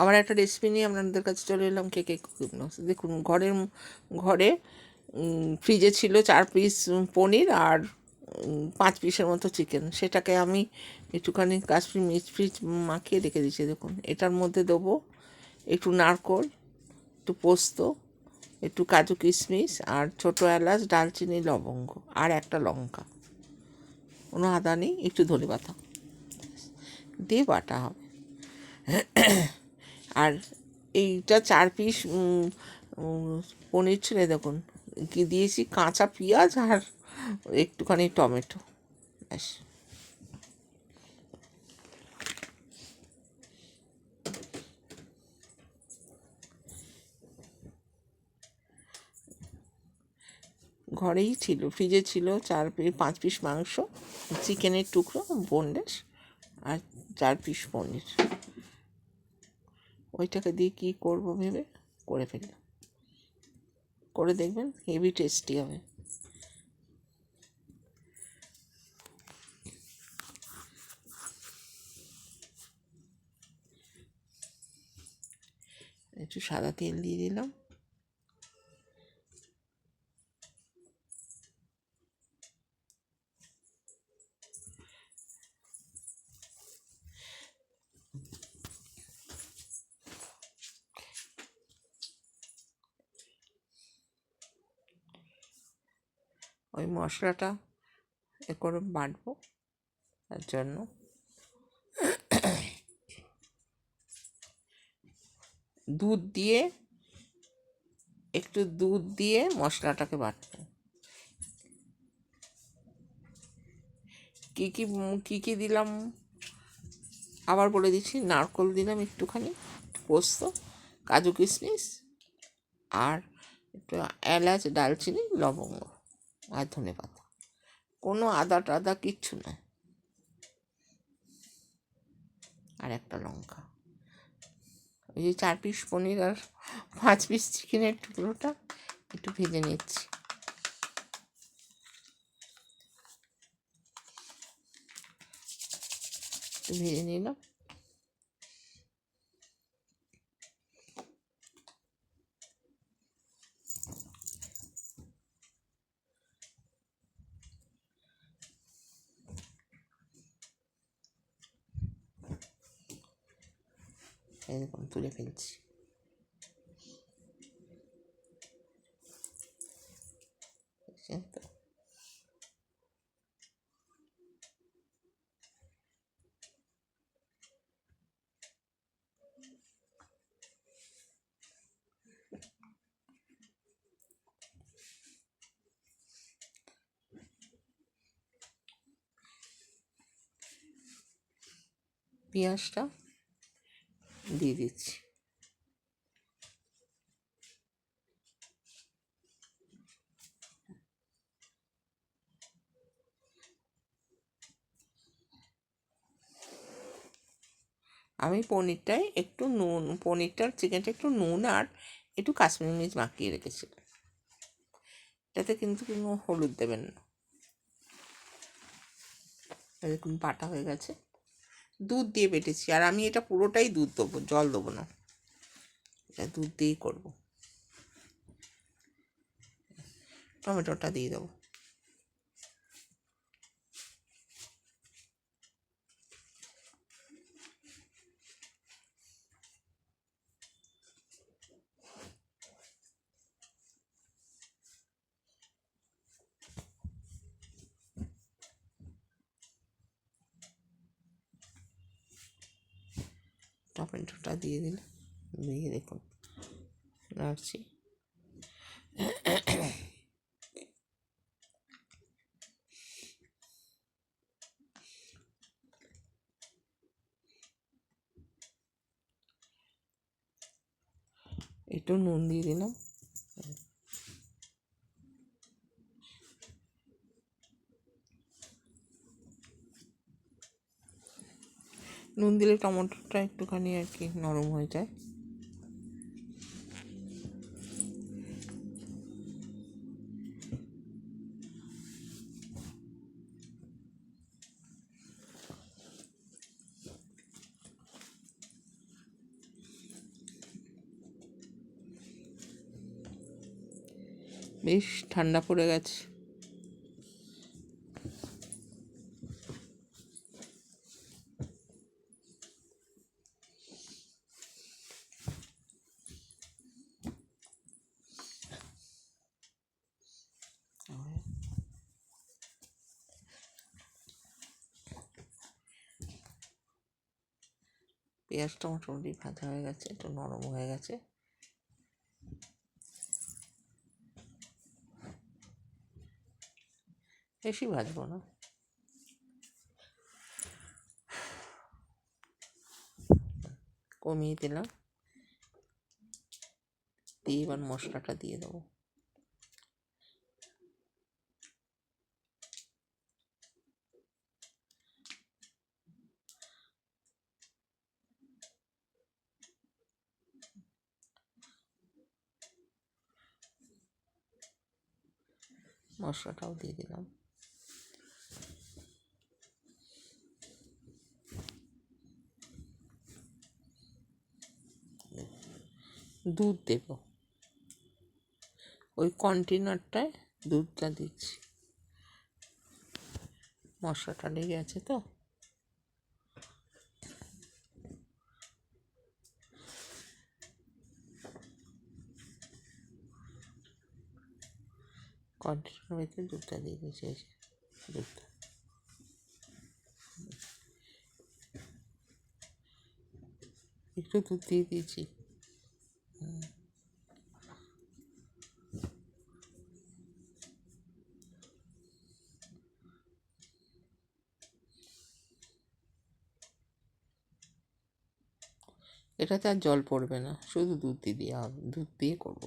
আবার একটা রেসিপি নিয়ে আপনাদের কাছে চলে এলাম, কে কে দেখুন, ঘরের ঘরে ফ্রিজে ছিল চার পিস পনির আর পাঁচ পিসের মতো চিকেন সেটাকে আমি একটুখানি কাশ্মীর মিচ ফ্রিজ মাখিয়ে রেখে দিয়েছি, দেখুন। এটার মধ্যে দেবো একটু নারকোল, একটু পোস্ত, একটু কাজু কিশমিশ আর ছোটো এলাচ, ডালচিনি, লবঙ্গ আর একটা লঙ্কা। কোনো আদা নেই, একটু ধনে পাতা। দিয়ে বাটা হবে। আর এইটা চার পিস পনির ছিল দেখুন, কি দিয়েছি, কাঁচা পেঁয়াজ আর একটুখানি টমেটো, ব্যাস। ঘরেই ছিল, ফ্রিজে ছিল চার পিস পাঁচ পিস মাংস, চিকেনের টুকরো, বোনলেস আর চার পিস পনির। ওইটাকে দিয়ে কী করব ভেবে করে ফেললাম করে দেখবেন হেভি টেস্টি হবে। একটু সাদা তেল দিয়ে দিলাম। ওই মশলাটা এ করে বাটবো, তার জন্য। দুধ দিয়ে, একটু দুধ দিয়ে মশলাটাকে বাটবো। কী কী কী কী দিলাম? আবার বলে দিচ্ছি, নারকল দিলাম একটুখানি, পোস্ত, কাজু কিশমিশ, আর একটু এলাচ দালচিনি লবঙ্গ। আর ধনে পাতা। কোনো আদা টাদা কিচ্ছু নয়। আর একটা লঙ্কা। ওই যে চার পিস পনির আর পাঁচ পিস চিকেনের টুকরোটা একটু ভেজে নিচ্ছি। একটু ভেজে নিলাম। এরকম তুলে ফেলছি তো পেঁয়াজটা দিয়ে দিচ্ছি। আমি পনিরটায় একটু নুন, পনিরটার চিকেনটা একটু নুন আর একটু কাশ্মীরি মির্চ মাখিয়ে রেখেছিলাম। এটাতে কিন্তু কোনো হলুদ দেবেন না। দেখুন বাটা হয়ে গেছে। দুধ দিয়ে বেটেছি, আর আমি এটা পুরোটাই দুধ দেবো, জল দেবো না। এটা দুধ দিয়েই করব। টমেটোটা দিয়ে দেবো। টমেটোটা দিয়ে দিলে দিয়ে দেখুন। রাখছি। একটু নুন দিয়ে দিলাম। নুন দিলে টমেটোটা একটুখানি আর কি নরম হয়ে যায়। বেশ ঠান্ডা পড়ে গেছে। পেঁয়াজটা মোটামুটি ভাজা হয়ে গেছে, একটু নরম হয়ে গেছে। বেশি ভাজবো না। কমিয়ে দিলাম। দিয়ে এবার মশলাটা দিয়ে দেবো। মশলাটাও দিয়ে দিলাম। দুধ দেব। ওই কন্টেনারটায় দুধটা দিচ্ছি। মশলাটা লেগে আছে তো? কন্টেনার ভিতরে দুধটা দিয়ে দিয়েছি যে দুধটা। একটু দুধ দিয়ে দিয়েছি। এটাতে আর জল পড়বে না, শুধু দুধ দিয়ে হবে দুধ দিয়ে করব।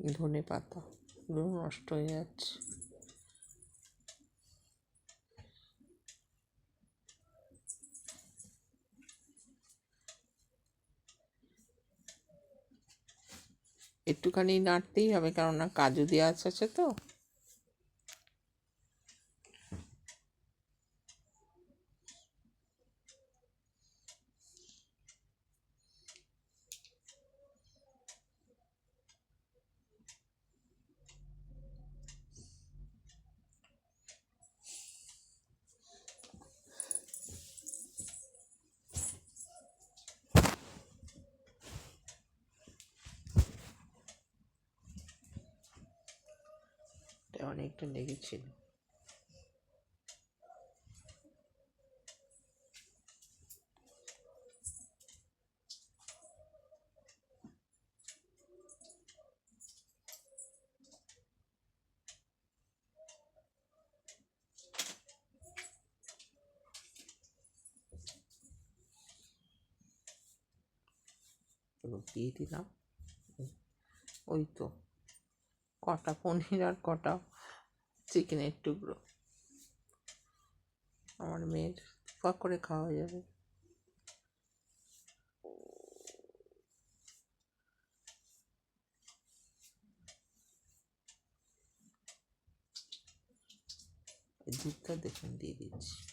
ধনে পাতা। এগুলো নষ্ট হয়ে যাচ্ছে। একটুখানি নাড়তেই হবে কেননা কাজু দেওয়া আছে তো এটা অনেকটা লেগেছিল এবার দিয়ে দিলাম। ওই তো কটা পনির আর কটা চিকেনের টুকরো। আমার মেয়ের ফক করে খাওয়া যাবে। দুধটা দেখুন দিয়ে দিচ্ছি।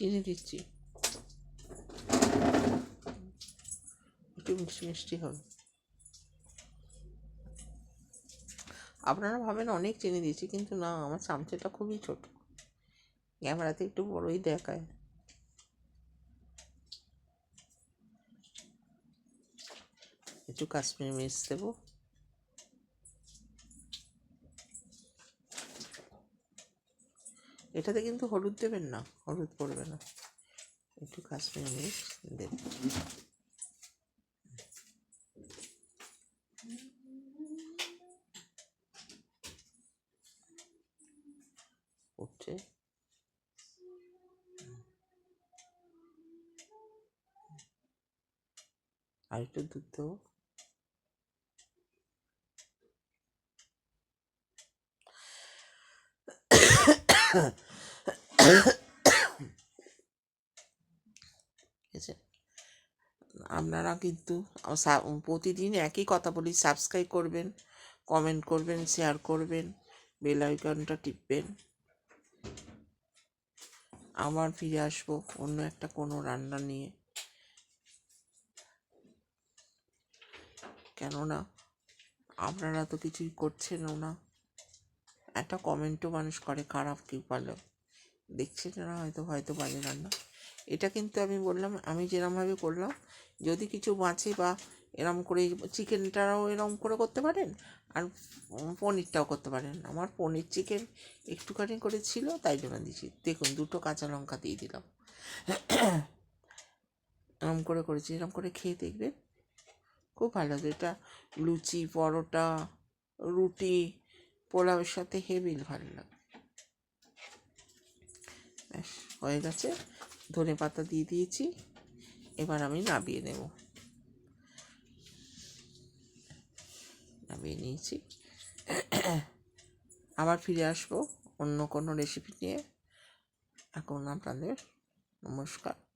চিনি দিচ্ছি। একটু মিষ্টি মিষ্টি হবে। আপনারা ভাবেন অনেক চিনি দিয়েছি, কিন্তু না, আমার চামচটা খুবই ছোট। ক্যামেরাতে একটু বড়ই দেখায়। একটু কাশ্মীর মির্চ দেবো। এটাতে কিন্তু হলুদ দেবেন না, হলুদ পড়বে না। একটু কাশ্মীর মিরিচ দেবেন। উঠছে আর একটু দুধ দেবো। আছে আপনারা কিন্তু প্রতিদিন একই কথা বলি সাবস্ক্রাইব করবেন কমেন্ট করবেন শেয়ার করবেন বেল আইকনটা টিপবেন। আবার ফিরে আসব অন্য একটা কোনো রান্না নিয়ে। কেননা, আপনারা তো কিছুই করছেনও না। একটা কমেন্টও মানুষ করে, খারাপ কি ভালো দেখছেন না হয়তো হয়তো বাজে রান্না। এটা কিন্তু আমি বললাম, আমি যেরমভাবে করলাম, যদি কিছু বাঁচে বা এরম করে চিকেনটাও এরম করে করতে পারেন আর পনিরটাও করতে পারেন। আমার পনির চিকেন একটুখানি করে ছিল তাই জন্য দিয়েছি। দেখুন, দুটো কাঁচা লঙ্কা দিয়ে দিলাম। এরম করে করেছি, এরম করে খেয়ে দেখবেন। খুব ভালো এটা লুচি, পরোটা, রুটি, পোলাওয়ের সাথে হেভি ভালো লাগে ব্যাস হয়ে গেছে। ধনে পাতা দিয়ে দিয়েছি। এবার আমি নাবিয়ে নেব। নামিয়ে নিয়েছি। আবার ফিরে আসব অন্য কোনো রেসিপি নিয়ে। এখন আপনাদের নমস্কার।